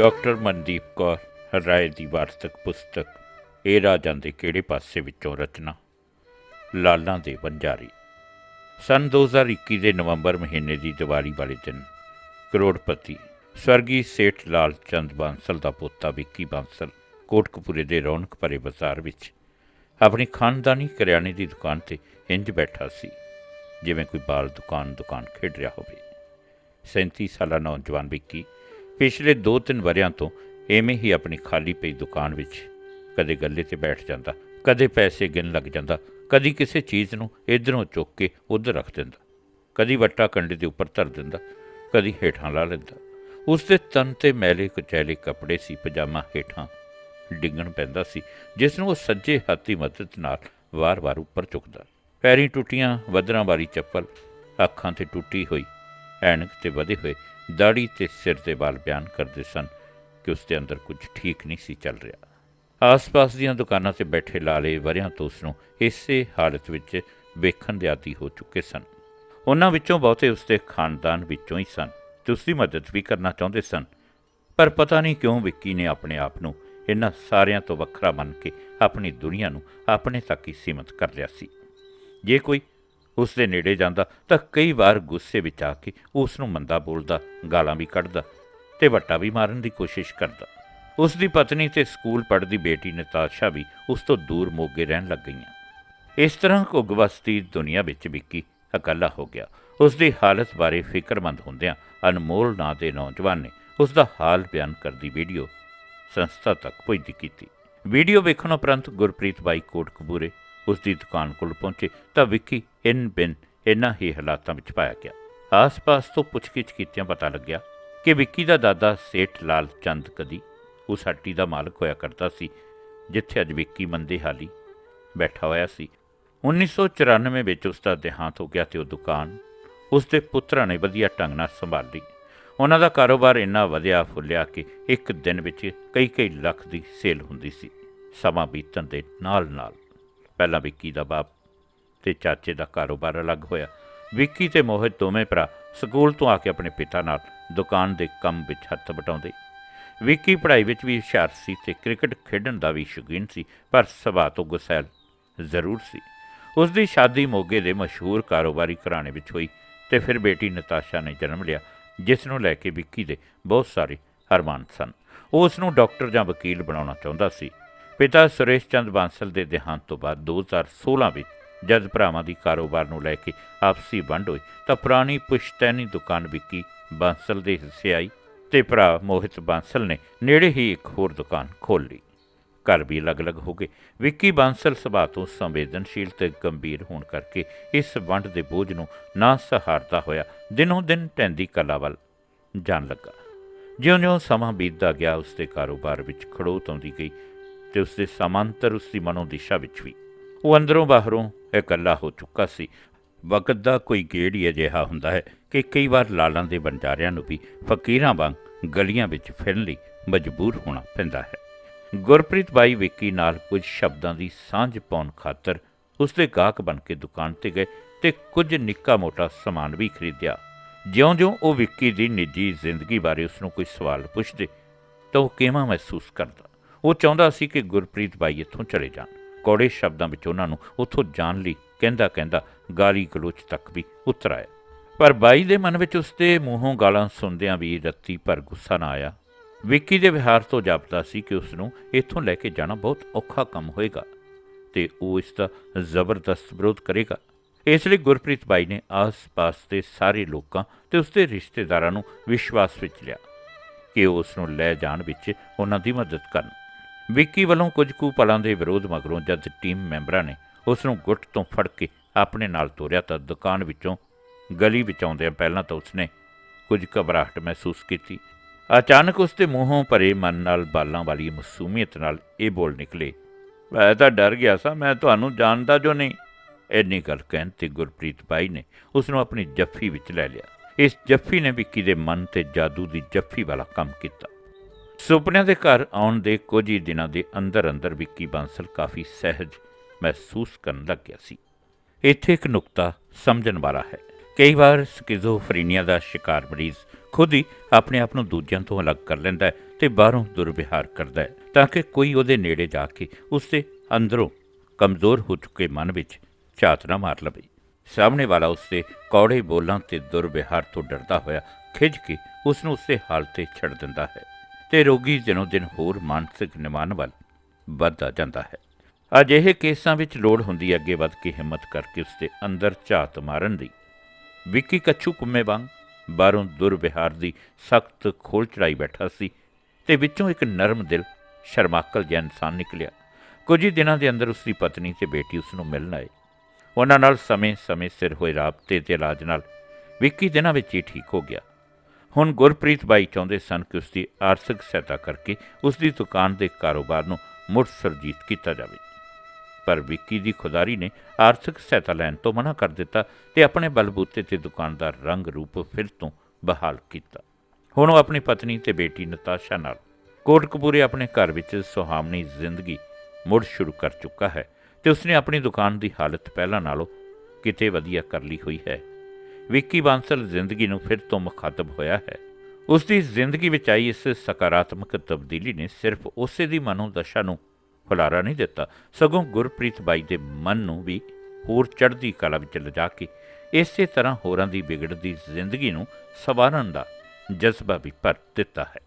Doctor Mandeep Kaur Rai ਦੀ ਵਾਰਤਕ ਪੁਸਤਕ, ਇਹ ਰਾਜਾਂ ਦੇ ਕਿਹੜੇ ਪਾਸੇ ਵਿੱਚੋਂ ਰਚਨਾ? ਲਾਲਾਂ ਦੇ ਬੰਜਾਰੀ ਸਨ 2021 ਦੇ ਨਵੰਬਰ ਮਹੀਨੇ ਦੀ ਦੀਵਾਲੀ ਵਾਲੇ ਦਿਨ, ਕਰੋੜਪਤੀ ਸਵਰਗੀ ਸੇਠ ਲਾਲ ਚੰਦ ਬਾਂਸਲ ਦਾ ਪੋਤਾ ਵਿੱਕੀ ਬਾਂਸਲ ਕੋਟਕਪੂਰੇ ਦੇ ਰੌਣਕ ਭਰੇ ਬਾਜ਼ਾਰ ਵਿੱਚ ਆਪਣੀ ਖਾਨਦਾਨੀ ਕਰਿਆਨੇ ਦੀ ਦੁਕਾਨ ਤੇ ਇੰਜ ਬੈਠਾ ਸੀ, ਜਿਵੇਂ ਕੋਈ ਬਾਲ ਦੁਕਾਨ ਦੁਕਾਨ ਖੇਡ ਰਿਹਾ ਹੋਵੇ। 37 ਸਾਲਾ ਨੌਜਵਾਨ ਵਿੱਕੀ ਪਿਛਲੇ 2-3 ਵਰਿਆਂ ਤੋਂ ਐਵੇਂ ਹੀ ਆਪਣੀ ਖਾਲੀ ਪਈ ਦੁਕਾਨ ਵਿੱਚ ਕਦੇ ਗੱਲੇ ਤੇ ਬੈਠ ਜਾਂਦਾ, ਕਦੇ ਪੈਸੇ ਗਿਣ ਲੱਗ ਜਾਂਦਾ, ਕਦੀ ਕਿਸੇ ਚੀਜ਼ ਨੂੰ ਇਧਰੋਂ ਚੁੱਕ ਕੇ ਉਧਰ ਰੱਖ ਦਿੰਦਾ, ਕਦੀ ਵੱਟਾ ਕੰਡੇ ਦੇ ਉੱਪਰ ਧਰ ਦਿੰਦਾ, ਕਦੀ ਹੇਠਾਂ ਲਾ ਲੈਂਦਾ। ਉਸ ਦੇ ਤਨ ਤੇ ਮੈਲੇ ਕੁਚੈਲੇ ਕੱਪੜੇ ਸੀ, ਪਜਾਮਾ ਹੇਠਾਂ ਡਿੱਗਣ ਪੈਂਦਾ ਸੀ, ਜਿਸ ਨੂੰ ਉਹ ਸੱਜੇ ਹੱਥ ਦੀ ਮਦਦ ਨਾਲ ਵਾਰ-ਵਾਰ ਉੱਪਰ ਚੁੱਕਦਾ। ਪੈਰੀਂ ਟੁੱਟੀਆਂ ਵਦਰਾਂ ਵਾਲੀ ਚੱਪਲ ਅੱਖਾਂ ਤੇ ਟੁੱਟੀ ਹੋਈ ਐਨਕ ਤੇ ਵਧੇ ਹੋਏ ਦਾੜੀ ਤੇ ਸਿਰ ਦੇ ਵਾਲ ਬਿਆਨ ਕਰਦੇ ਸਨ ਕਿ ਉਸ ਦੇ ਅੰਦਰ ਕੁਝ ਠੀਕ ਨਹੀਂ ਸੀ ਚੱਲ ਰਿਹਾ। ਆਸ-ਪਾਸ ਦੀਆਂ ਦੁਕਾਨਾਂ ਤੇ ਬੈਠੇ ਲਾਲੇ ਵਰਿਆਂ ਤੋਂ ਉਸ ਨੂੰ ਇਸੇ ਹਾਲਤ ਵਿੱਚ ਵੇਖਣ ਦੇ ਆਦੀ ਹੋ ਚੁੱਕੇ ਸਨ। ਉਹਨਾਂ ਵਿੱਚੋਂ ਬਹੁਤੇ ਉਸ ਦੇ ਖਾਨਦਾਨ ਵਿੱਚੋਂ ਹੀ ਸਨ। ਤੇ ਉਸ ਦੀ ਮਦਦ ਵੀ ਕਰਨਾ ਚਾਹੁੰਦੇ ਸਨ। ਪਰ ਪਤਾ ਨਹੀਂ ਕਿਉਂ ਵਿੱਕੀ ਨੇ ਆਪਣੇ ਆਪ ਨੂੰ ਇਹਨਾਂ ਸਾਰਿਆਂ ਤੋਂ ਵੱਖਰਾ ਮੰਨ ਕੇ ਆਪਣੀ ਦੁਨੀਆ ਨੂੰ ਆਪਣੇ ਤੱਕ ਹੀ ਸੀਮਤ ਕਰ ਲਿਆ ਸੀ। ਜੇ ਕੋਈ ਉਸ ਦੇ ਨੇੜੇ ਜਾਂਦਾ ਤਾਂ ਕਈ ਵਾਰ ਗੁੱਸੇ ਵਿੱਚ ਆ ਕੇ ਉਸ ਨੂੰ ਮੰਦਾ ਬੋਲਦਾ, ਗਾਲਾਂ ਵੀ ਕੱਢਦਾ ਤੇ ਵੱਟਾ ਵੀ ਮਾਰਨ ਦੀ ਕੋਸ਼ਿਸ਼ ਕਰਦਾ। ਉਸ ਦੀ ਪਤਨੀ ਤੇ ਸਕੂਲ ਪੜ੍ਹਦੀ ਬੇਟੀ ਨਤਾਸ਼ਾ ਵੀ ਉਸ ਤੋਂ ਦੂਰ ਮੋਗੇ ਰਹਿਣ ਲੱਗ ਗਈਆਂ। ਇਸ ਤਰ੍ਹਾਂ ਘੁੱਗਵਸਤੀ ਦੁਨੀਆ ਵਿੱਚ ਵਿੱਕੀ ਇਕੱਲਾ ਹੋ ਗਿਆ। ਉਸ ਦੀ ਹਾਲਤ ਬਾਰੇ ਫਿਕਰਮੰਦ ਹੁੰਦਿਆਂ ਅਨਮੋਲ ਨਾਂ ਦੇ ਨੌਜਵਾਨ ਨੇ ਉਸ ਦਾ ਹਾਲ ਬਿਆਨ ਕਰਦੀ ਵੀਡੀਓ ਸੰਸਥਾ ਤੱਕ ਪਹੁੰਚਦੀ ਕੀਤੀ। ਵੀਡੀਓ ਵੇਖਣ ਉਪਰੰਤ ਗੁਰਪ੍ਰੀਤ ਬਾਈ ਕੋਟਕਪੂਰੇ ਉਸ ਦੀ ਦੁਕਾਨ ਕੋਲ ਪਹੁੰਚੇ ਤਾਂ ਵਿੱਕੀ ਇਨ ਬਿਨ ਇਨ੍ਹਾਂ ਹੀ ਹਾਲਾਤਾਂ ਵਿੱਚ ਪਾਇਆ ਗਿਆ। ਆਸ-ਪਾਸ ਤੋਂ ਪੁੱਛਗਿੱਛ ਕੀਤਿਆਂ ਪਤਾ ਲੱਗਿਆ ਕਿ ਵਿੱਕੀ ਦਾ ਦਾਦਾ ਸੇਠ ਲਾਲ ਚੰਦ ਕਦੀ ਉਸ ਹੱਟੀ ਦਾ ਮਾਲਕ ਹੋਇਆ ਕਰਦਾ ਸੀ, ਜਿੱਥੇ ਅੱਜ ਵਿੱਕੀ ਮੰਦੇ ਹਾਲੀ ਬੈਠਾ ਹੋਇਆ ਸੀ। 1994 ਵਿੱਚ ਉਸ ਦਾ ਦੇਹਾਂਤ ਹੋ ਗਿਆ ਤੇ ਉਹ ਦੁਕਾਨ ਉਸ ਦੇ ਪੁੱਤਰਾਂ ਨੇ ਵਧੀਆ ਢੰਗ ਨਾਲ ਸੰਭਾਲੀ। ਉਹਨਾਂ ਦਾ ਕਾਰੋਬਾਰ ਇੰਨਾ ਵਧਿਆ ਫੁੱਲਿਆ ਕਿ ਇੱਕ ਦਿਨ ਵਿੱਚ ਕਈ ਕਈ ਲੱਖ ਦੀ ਸੇਲ ਹੁੰਦੀ ਸੀ। ਸਮਾਂ ਬੀਤਣ ਦੇ ਨਾਲ-ਨਾਲ ਪਹਿਲਾਂ ਵਿੱਕੀ ਦਾ ਬਾਪ ਤੇ ਚਾਚੇ ਦਾ ਕਾਰੋਬਾਰ ਅਲੱਗ ਹੋਇਆ। ਵਿੱਕੀ ਤੇ ਮੋਹਿਤ ਦੋਵੇਂ ਭਰਾ ਸਕੂਲ ਤੋਂ ਆ ਕੇ ਆਪਣੇ ਪਿਤਾ ਨਾਲ ਦੁਕਾਨ ਦੇ ਕੰਮ ਵਿੱਚ ਹੱਥ ਵਟਾਉਂਦੇ। ਵਿੱਕੀ ਪੜ੍ਹਾਈ ਵਿੱਚ ਵੀ ਹੁਸ਼ਿਆਰ ਸੀ ਤੇ ਕ੍ਰਿਕਟ ਖੇਡਣ ਦਾ ਵੀ ਸ਼ੌਕੀਨ ਸੀ, ਪਰ ਸੁਭਾਅ ਤੋਂ ਗੁਸੈਲ ਜ਼ਰੂਰ ਸੀ। ਉਸ ਦੀ ਸ਼ਾਦੀ ਮੋਗੇ ਦੇ ਮਸ਼ਹੂਰ ਕਾਰੋਬਾਰੀ ਘਰਾਣੇ ਵਿੱਚ ਹੋਈ ਤੇ ਫਿਰ ਬੇਟੀ ਨਤਾਸ਼ਾ ਨੇ ਜਨਮ ਲਿਆ, ਜਿਸ ਨੂੰ ਲੈ ਕੇ ਵਿੱਕੀ ਦੇ ਬਹੁਤ ਸਾਰੇ ਅਰਮਾਨ ਸਨ। ਉਹ ਉਸ ਨੂੰ ਡਾਕਟਰ ਜਾਂ ਵਕੀਲ ਬਣਾਉਣਾ ਚਾਹੁੰਦਾ ਸੀ। ਪਿਤਾ ਸੁਰੇਸ਼ ਚੰਦ ਬਾਂਸਲ ਦੇ ਦੇਹਾਂਤ ਤੋਂ ਬਾਅਦ 2016 ਵਿੱਚ ਜਦ ਭਰਾਵਾਂ ਦੀ ਕਾਰੋਬਾਰ ਨੂੰ ਲੈ ਕੇ ਆਪਸੀ ਵੰਡ ਹੋਈ, ਤਾਂ ਪੁਰਾਣੀ ਪੁਸ਼ਤੈਨੀ ਦੁਕਾਨ ਵਿੱਕੀ ਬਾਂਸਲ ਦੇ ਹਿੱਸੇ ਆਈ ਤੇ ਭਰਾ ਮੋਹਿਤ ਬਾਂਸਲ ਨੇ ਨੇੜੇ ਹੀ ਇੱਕ ਹੋਰ ਦੁਕਾਨ ਖੋਲ੍ਹ ਲਈ। ਘਰ ਵੀ ਅਲੱਗ-ਅਲੱਗ ਹੋ ਗਏ। ਵਿੱਕੀ ਬਾਂਸਲ ਸੁਭਾਅ ਤੋਂ ਸੰਵੇਦਨਸ਼ੀਲ ਤੇ ਗੰਭੀਰ ਹੋਣ ਕਰਕੇ ਇਸ ਵੰਡ ਦੇ ਬੋਝ ਨੂੰ ਨਾ ਸਹਾਰਦਾ ਹੋਇਆ ਦਿਨੋਂ ਦਿਨ ਟੈਂਦੀ ਕਲਾ ਵੱਲ ਜਾਣ ਲੱਗਾ। ਜਿਉਂ-ਜਿਉਂ ਸਮਾਂ ਬੀਤਦਾ ਗਿਆ, ਉਸ ਦੇ ਕਾਰੋਬਾਰ ਵਿੱਚ ਖੜੋਤ ਆਉਂਦੀ ਗਈ। ਤੇ ਉਸ ਦੇ ਸਮਾਂਤਰ ਉਸ ਦੀ ਮਨੋ ਦਿਸ਼ਾ ਵਿੱਚ ਵੀ। ਉਹ ਅੰਦਰੋਂ ਬਾਹਰੋਂ ਇਕੱਲਾ ਹੋ ਚੁੱਕਾ ਸੀ। ਵਕਤ ਦਾ ਕੋਈ ਗੇੜ ਹੀ ਅਜਿਹਾ ਹੁੰਦਾ ਹੈ ਕਿ ਕਈ ਵਾਰ ਲਾਲਾਂ ਦੇ ਬੰਜਾਰਿਆਂ ਨੂੰ ਵੀ ਫਕੀਰਾਂ ਵਾਂਗ ਗਲੀਆਂ ਵਿੱਚ ਫਿਰਨ ਲਈ ਮਜਬੂਰ ਹੋਣਾ ਪੈਂਦਾ ਹੈ। ਗੁਰਪ੍ਰੀਤ ਬਾਈ ਵਿੱਕੀ ਨਾਲ ਕੁਝ ਸ਼ਬਦਾਂ ਦੀ ਸਾਂਝ ਪਾਉਣ ਖਾਤਰ ਉਸ ਦੇ ਗਾਹਕ ਬਣ ਕੇ ਦੁਕਾਨ ਤੇ ਗਏ ਤੇ ਕੁਝ ਨਿੱਕਾ ਮੋਟਾ ਸਮਾਨ ਵੀ ਖਰੀਦਿਆ। ਜਿਉਂ-ਜਿਉਂ ਉਹ ਵਿੱਕੀ ਦੀ ਨਿੱਜੀ ਜ਼ਿੰਦਗੀ ਬਾਰੇ ਉਸ ਨੂੰ ਕੋਈ ਸਵਾਲ ਪੁੱਛਦੇ ਤਾਂ ਉਹ ਕਿਵੇਂ ਮਹਿਸੂਸ ਕਰਦਾ? ਉਹ ਚਾਹੁੰਦਾ ਸੀ ਕਿ ਗੁਰਪ੍ਰੀਤ ਬਾਈ ਇੱਥੋਂ ਚਲੇ ਜਾਣ। ਕੌੜੇ ਸ਼ਬਦਾਂ ਵਿੱਚ ਉਹਨਾਂ ਨੂੰ ਉੱਥੋਂ ਜਾਣ ਲਈ ਕਹਿੰਦਾ ਕਹਿੰਦਾ ਗਾਲੀ ਗਲੋਚ ਤੱਕ ਵੀ ਉਤਰ ਆਇਆ। ਪਰ ਬਾਈ ਦੇ ਮਨ ਵਿੱਚ ਉਸਦੇ ਮੂੰਹੋਂ ਗਾਲਾਂ ਸੁਣਦਿਆਂ ਵੀ ਰੱਤੀ ਪਰ ਗੁੱਸਾ ਨਾ ਆਇਆ। ਵਿੱਕੀ ਦੇ ਵਿਹਾਰ ਤੋਂ ਜਾਪਦਾ ਸੀ ਕਿ ਉਸ ਨੂੰ ਇੱਥੋਂ ਲੈ ਕੇ ਜਾਣਾ ਬਹੁਤ ਔਖਾ ਕੰਮ ਹੋਏਗਾ ਤੇ ਉਹ ਇਸ ਦਾ ਜ਼ਬਰਦਸਤ ਵਿਰੋਧ ਕਰੇਗਾ। ਇਸ ਲਈ ਗੁਰਪ੍ਰੀਤ ਬਾਈ ਨੇ ਆਸ-ਪਾਸ ਦੇ ਸਾਰੇ ਲੋਕਾਂ ਤੇ ਉਸਦੇ ਰਿਸ਼ਤੇਦਾਰਾਂ ਨੂੰ ਵਿਸ਼ਵਾਸ ਵਿੱਚ ਲਿਆ ਕਿ ਉਹ ਉਸ ਨੂੰ ਲੈ ਜਾਣ ਵਿੱਚ ਉਹਨਾਂ ਦੀ ਮਦਦ ਕਰਨ। ਵਿੱਕੀ ਵੱਲੋਂ ਕੁਝ ਕੁ ਪਲਾਂ ਦੇ ਵਿਰੋਧ ਮਗਰੋਂ ਜਦ ਟੀਮ ਮੈਂਬਰਾਂ ਨੇ ਉਸ ਨੂੰ ਗੁੱਟ ਤੋਂ ਫੜ ਕੇ ਆਪਣੇ ਨਾਲ ਤੋਰਿਆ ਤਾਂ ਦੁਕਾਨ ਵਿੱਚੋਂ ਗਲੀ ਵਿੱਚ ਆਉਂਦਿਆਂ ਪਹਿਲਾਂ ਤਾਂ ਉਸਨੇ ਕੁਝ ਘਬਰਾਹਟ ਮਹਿਸੂਸ ਕੀਤੀ। ਅਚਾਨਕ ਉਸ ਦੇ ਮੂੰਹੋਂ ਭਰੇ ਮਨ ਨਾਲ ਬਾਲਾਂ ਵਾਲੀ ਮਾਸੂਮੀਅਤ ਨਾਲ ਇਹ ਬੋਲ ਨਿਕਲੇ, ਮੈਂ ਤਾਂ ਡਰ ਗਿਆ ਸਾਂ, ਮੈਂ ਤੁਹਾਨੂੰ ਜਾਣਦਾ ਜੋ ਨਹੀਂ। ਇੰਨੀ ਗੱਲ ਕਹਿਣ ਤੇ ਗੁਰਪ੍ਰੀਤ ਬਾਈ ਨੇ ਉਸ ਨੂੰ ਆਪਣੀ ਜੱਫੀ ਵਿੱਚ ਲੈ ਲਿਆ। ਇਸ ਜੱਫੀ ਨੇ ਵਿੱਕੀ ਦੇ ਮਨ ਤੇ ਜਾਦੂ ਦੀ ਜੱਫੀ ਵਾਲਾ ਕੰਮ ਕੀਤਾ। ਸੁਪਨਿਆਂ ਦੇ ਘਰ ਆਉਣ ਦੇ ਕੁਝ ਹੀ ਦਿਨਾਂ ਦੇ ਅੰਦਰ ਅੰਦਰ ਵਿੱਕੀ ਬਾਂਸਲ ਕਾਫੀ ਸਹਿਜ ਮਹਿਸੂਸ ਕਰਨ ਲੱਗ ਗਿਆ ਸੀ। ਇੱਥੇ ਇੱਕ ਨੁਕਤਾ ਸਮਝਣ ਵਾਲਾ ਹੈ। ਕਈ ਵਾਰ ਸਕਿਜ਼ੋਫਰੀਨੀਆ ਦਾ ਸ਼ਿਕਾਰ ਮਰੀਜ਼ ਖੁਦ ਹੀ ਆਪਣੇ ਆਪ ਨੂੰ ਦੂਜਿਆਂ ਤੋਂ ਅਲੱਗ ਕਰ ਲੈਂਦਾ ਹੈ ਤੇ ਬਾਹਰੋਂ ਦੁਰਵਿਹਾਰ ਕਰਦਾ ਹੈ ਤਾਂ ਕਿ ਕੋਈ ਉਹਦੇ ਨੇੜੇ ਜਾ ਕੇ ਉਸਦੇ ਅੰਦਰੋਂ ਕਮਜ਼ੋਰ ਹੋ ਚੁੱਕੇ ਮਨ ਵਿੱਚ ਝਾਤ ਨਾ ਮਾਰ ਲਵੇ। ਸਾਹਮਣੇ ਵਾਲਾ ਉਸਦੇ ਕੌੜੇ ਬੋਲਾਂ ਤੇ ਦੁਰਵਿਹਾਰ ਤੋਂ ਡਰਦਾ ਹੋਇਆ ਖਿੱਚ ਕੇ ਉਸ ਨੂੰ ਉਸਦੇ ਹਾਲ ਤੇ ਛੱਡ ਦਿੰਦਾ ਹੈ। ਤੇ ਰੋਗੀ ਦਿਨੋ ਦਿਨ ਹੋਰ ਮਾਨਸਿਕ ਨਿਮਾਨ ਵੱਲ ਵੱਧਦਾ ਜਾਂਦਾ ਹੈ। ਅਜਿਹੇ ਕੇਸਾਂ ਵਿੱਚ ਲੋੜ ਹੁੰਦੀ ਅੱਗੇ ਵੱਧ ਕੇ ਹਿੰਮਤ ਕਰਕੇ ਉਸਦੇ ਅੰਦਰ ਝਾਤ ਮਾਰਨ ਦੀ। ਵਿੱਕੀ ਕੱਛੂ ਕੁੰਮੇ ਵਾਂਗ ਬਾਹਰੋਂ ਦੁਰਵਿਹਾਰ ਦੀ ਸਖਤ ਖੋਲ ਚੜਾਈ ਬੈਠਾ ਸੀ ਤੇ ਵਿੱਚੋਂ ਇੱਕ ਨਰਮ ਦਿਲ ਸ਼ਰਮਾਕਲ ਜਿਹਾ ਇਨਸਾਨ ਨਿਕਲਿਆ। ਕੁਝ ਹੀ ਦਿਨਾਂ ਦੇ ਅੰਦਰ ਉਸਦੀ ਪਤਨੀ ਤੇ ਬੇਟੀ ਉਸ ਨੂੰ ਮਿਲਣ ਆਏ। ਉਹਨਾਂ ਨਾਲ ਸਮੇਂ-ਸਮੇਂ ਸਿਰ ਹੋਏ ਰਾਬਤੇ ਤੇ ਇਲਾਜ ਨਾਲ ਵਿੱਕੀ ਦਿਨਾਂ ਵਿੱਚ ਹੀ ਠੀਕ ਹੋ ਗਿਆ। ਹੁਣ ਗੁਰਪ੍ਰੀਤ ਬਾਈ ਚਾਹੁੰਦੇ ਸਨ ਕਿ ਉਸਦੀ ਆਰਥਿਕ ਸਹਾਇਤਾ ਕਰਕੇ ਉਸਦੀ ਦੁਕਾਨ ਦੇ ਕਾਰੋਬਾਰ ਨੂੰ ਮੁੜ ਸਰਜੀਤ ਕੀਤਾ ਜਾਵੇ। ਪਰ ਵਿੱਕੀ ਦੀ ਖੁਦਾਰੀ ਨੇ ਆਰਥਿਕ ਸਹਾਇਤਾ ਲੈਣ ਤੋਂ ਮਨਾ ਕਰ ਦਿੱਤਾ ਤੇ ਆਪਣੇ ਬਲਬੂਤੇ ਤੇ ਦੁਕਾਨ ਦਾ ਰੰਗ ਰੂਪ ਫਿਰ ਤੋਂ ਬਹਾਲ ਕੀਤਾ। ਹੁਣ ਉਹ ਆਪਣੀ ਪਤਨੀ ਤੇ ਬੇਟੀ ਨਤਾਸ਼ਾ ਨਾਲ ਕੋਟਕਪੂਰੇ ਆਪਣੇ ਘਰ ਵਿੱਚ ਸੁਹਾਵਣੀ ਜ਼ਿੰਦਗੀ ਮੁੜ ਸ਼ੁਰੂ ਕਰ ਚੁੱਕਾ ਹੈ ਤੇ ਉਸਨੇ ਆਪਣੀ ਦੁਕਾਨ ਦੀ ਹਾਲਤ ਪਹਿਲਾਂ ਨਾਲੋਂ ਕਿਤੇ ਵਧੀਆ ਕਰ ਲਈ ਹੋਈ ਹੈ। ਵਿੱਕੀ ਬਾਂਸਲ ਜ਼ਿੰਦਗੀ ਨੂੰ ਫਿਰ ਤੋਂ ਮੁਖਾਤਬ ਹੋਇਆ ਹੈ। ਉਸ ਦੀ ਜ਼ਿੰਦਗੀ ਵਿੱਚ ਆਈ ਇਸ ਸਕਾਰਾਤਮਕ ਤਬਦੀਲੀ ਨੇ ਸਿਰਫ ਉਸੇ ਦੀ ਮਨੋਦਸ਼ਾ ਨੂੰ ਹੁਲਾਰਾ ਨਹੀਂ ਦਿੱਤਾ, ਸਗੋਂ ਗੁਰਪ੍ਰੀਤ ਬਾਈ ਦੇ ਮਨ ਨੂੰ ਵੀ ਹੋਰ ਚੜ੍ਹਦੀ ਕਲਾ ਵਿੱਚ ਲਿਜਾ ਕੇ ਇਸੇ ਤਰ੍ਹਾਂ ਹੋਰਾਂ ਦੀ ਵਿਗੜਦੀ ਜ਼ਿੰਦਗੀ ਨੂੰ ਸਵਾਰਨ ਦਾ ਜਜ਼ਬਾ ਵੀ ਭਰ ਦਿੱਤਾ ਹੈ।